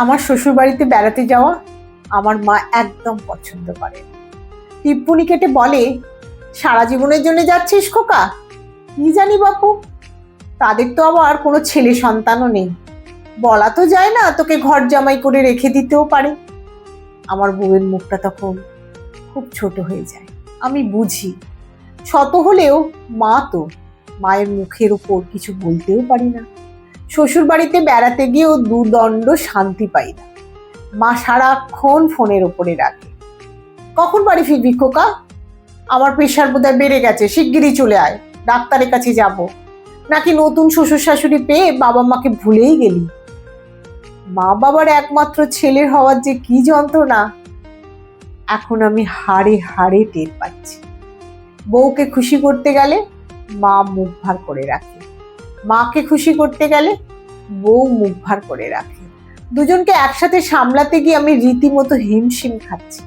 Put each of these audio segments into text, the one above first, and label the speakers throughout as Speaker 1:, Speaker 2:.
Speaker 1: আমার শ্বশুর বাড়িতে বেড়াতে যাওয়া আমার মা একদম পছন্দ করে। টিপ্পনি কেটে বলে, সারা জীবনের জন্য যাচ্ছিস খোকা? কি জানি বাপু? তাদের তো আবার কোনো ছেলে সন্তানও নেই। বলা তো যায় না তোকে ঘর জামাই করে রেখে দিতেও পারে। আমার বউয়ের মুখটা তখন খুব ছোট হয়ে যায়। আমি বুঝি, শত হলেও মা তো মায়ের মুখের উপর কিছু বলতেও পারি না। শ্বশুর বাড়িতে বেড়াতে গিয়েও দুদণ্ড শান্তি পাই না। মা সারাক্ষণ ফোনের ওপরে রাখে। কখন বাড়ি ফিরবি খোকা? আমার প্রেশার বোধহয় বেড়ে গেছে, শিগগিরই চলে আয়, ডাক্তারের কাছে যাব। নাকি নতুন শ্বশুর শাশুড়ি পেয়ে বাবা মাকে ভুলেই গেলি? মা বাবার একমাত্র ছেলের হওয়ার যে কি যন্ত্রণা? এখন আমি হাড়ে হাড়ে টের পাচ্ছি। বউকে খুশি করতে গেলে মা মুখ ভার করে রাখে। মাকে খুশি করতে গেলে বউ মুখ ভার করে রাখে। দুজনকে একসাথে সামলাতে গিয়ে আমি রীতিমতো হিমশিম খাচ্ছি।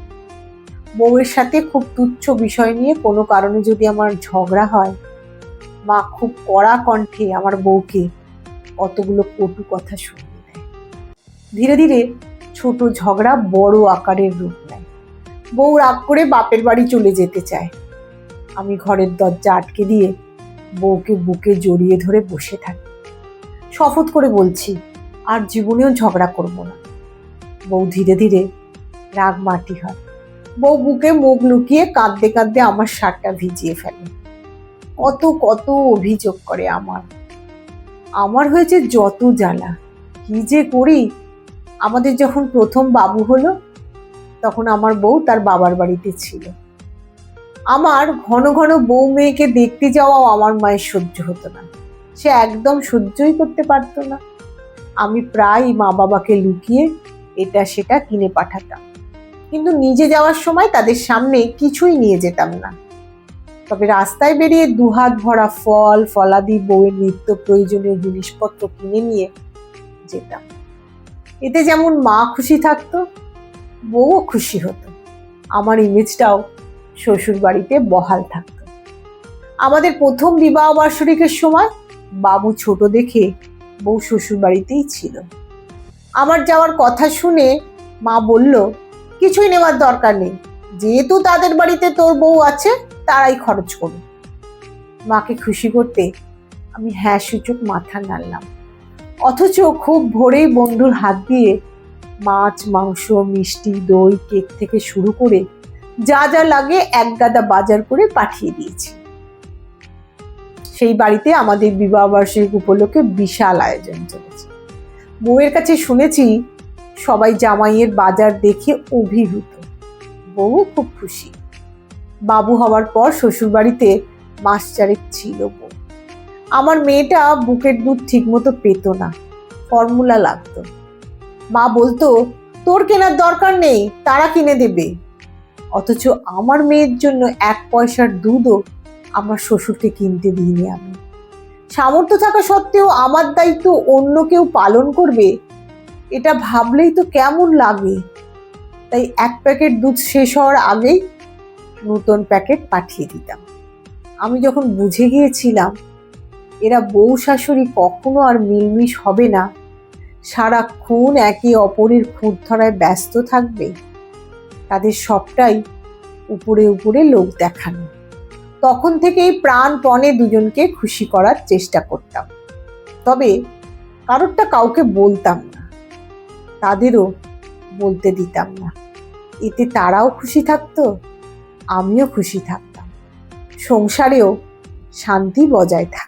Speaker 1: বউয়ের সাথে খুব তুচ্ছ বিষয় নিয়ে কোনো কারণে যদি আমার ঝগড়া হয়, মা খুব কড়া কণ্ঠে আমার বউকে অতগুলো কটু কথা শুনিয়ে দেয়। ধীরে ধীরে ছোট ঝগড়া বড় আকারের রূপ নেয়। বউ রাগ করে বাপের বাড়ি চলে যেতে চায়। আমি ঘরের দরজা আটকে দিয়ে বউকে বুকে জড়িয়ে ধরে বসে থাকি। শপথ করে বলছি, আর জীবনেও ঝগড়া করব না। বউ ধীরে ধীরে রাগ মাটি হয়। বউ বুকে মুখ লুকিয়ে কাঁদতে কাঁদতে আমার শার্টটা ভিজিয়ে ফেলে। কত কত অভিযোগ করে আমার। আমার হয়েছে যত জ্বালা। কি যে করি? আমাদের যখন প্রথম বাবু হলো, তখন আমার বউ তার বাবার বাড়িতে ছিল। আমার ঘন ঘন বউ মেয়েকে দেখতে যাওয়াও আমার মায়ের সহ্য হতো না। সে একদম সহ্যই করতে পারতো না। আমি প্রায় মা বাবাকে লুকিয়ে এটা সেটা কিনে পাঠাতাম। কিন্তু নিজে যাওয়ার সময় তাদের সামনে কিছুই নিয়ে যেতাম না। তবে রাস্তায় বেরিয়ে দুহাত ভরা ফল, ফলাদি, বউয়ের নিত্য প্রয়োজনীয় জিনিসপত্র কিনে নিয়ে যেতাম। এতে যেমন মা খুশি থাকতো, বউও খুশি হতো। আমার ইমেজটাও শ্বশুর বাড়িতে বহাল থাকতো আমাদের প্রথম বিবাহ বার্ষিকের সময় বাবু ছোট দেখে বউ শ্বশুর বাড়িতেই ছিল। আমার যাওয়ার কথা শুনে মা বলল, কিছুই নেওয়ার দরকার নেই। যেহেতু তাদের বাড়িতে তোর বউ আছে, তারাই খরচ করুন মাকে খুশি করতে আমি হ্যাঁ সূচক মাথা নাড়লাম। অথচ খুব ভোরেই বন্ধুর হাত দিয়ে মাছ, মাংস, মিষ্টি, দই, কেক থেকে শুরু করে যা যা লাগে এক গাদা বাজার করে পাঠিয়ে দিয়েছি। সেই বাড়িতে আমাদের বিবাহ বার্ষিক উপলক্ষে বিশাল আয়োজন চলেছে। বউয়ের কাছে শুনেছি, সবাই জামাইয়ের বাজার দেখে অভিভূত। বউ খুব খুশি। বাবু হওয়ার পর শ্বশুরবাড়িতে মাস চারেক ছিল বউ। আমার মেয়েটা বুকের দুধ ঠিকমতো পেত না, ফর্মুলা লাগতো। মা বলতো, তোর কেনার দরকার নেই, তারা কিনে দেবে। অথচ আমার মেয়ের জন্য এক পয়সার দুধও আমার শ্বশুরকে কিনতে দিইনি আমি। সামর্থ্য থাকা সত্ত্বেও আমার দায়িত্ব অন্য কেউ পালন করবে, এটা ভাবলেই তো কেমন লাগে। তাই এক প্যাকেট দুধ শেষ হওয়ার আগেই নতুন প্যাকেট পাঠিয়ে দিতাম। আমি যখন বুঝে গিয়েছিলাম, এরা বউ শাশুড়ি কখনো আর মিলমিশ হবে না, সারাক্ষণ একে অপরের খুঁত ধরায় ব্যস্ত থাকবে। তাদের সবটাই উপরে উপরে লোক দেখানো। তখন থেকেই প্রাণপণে দুজনকে খুশি করার চেষ্টা করতাম। তবে কারোরটা কাউকে বলতাম না। তাদেরও বলতে দিতাম না। এতে তারাও খুশি থাকতো, আমিও খুশি থাকতাম। সংসারেও শান্তি বজায় থাকতো।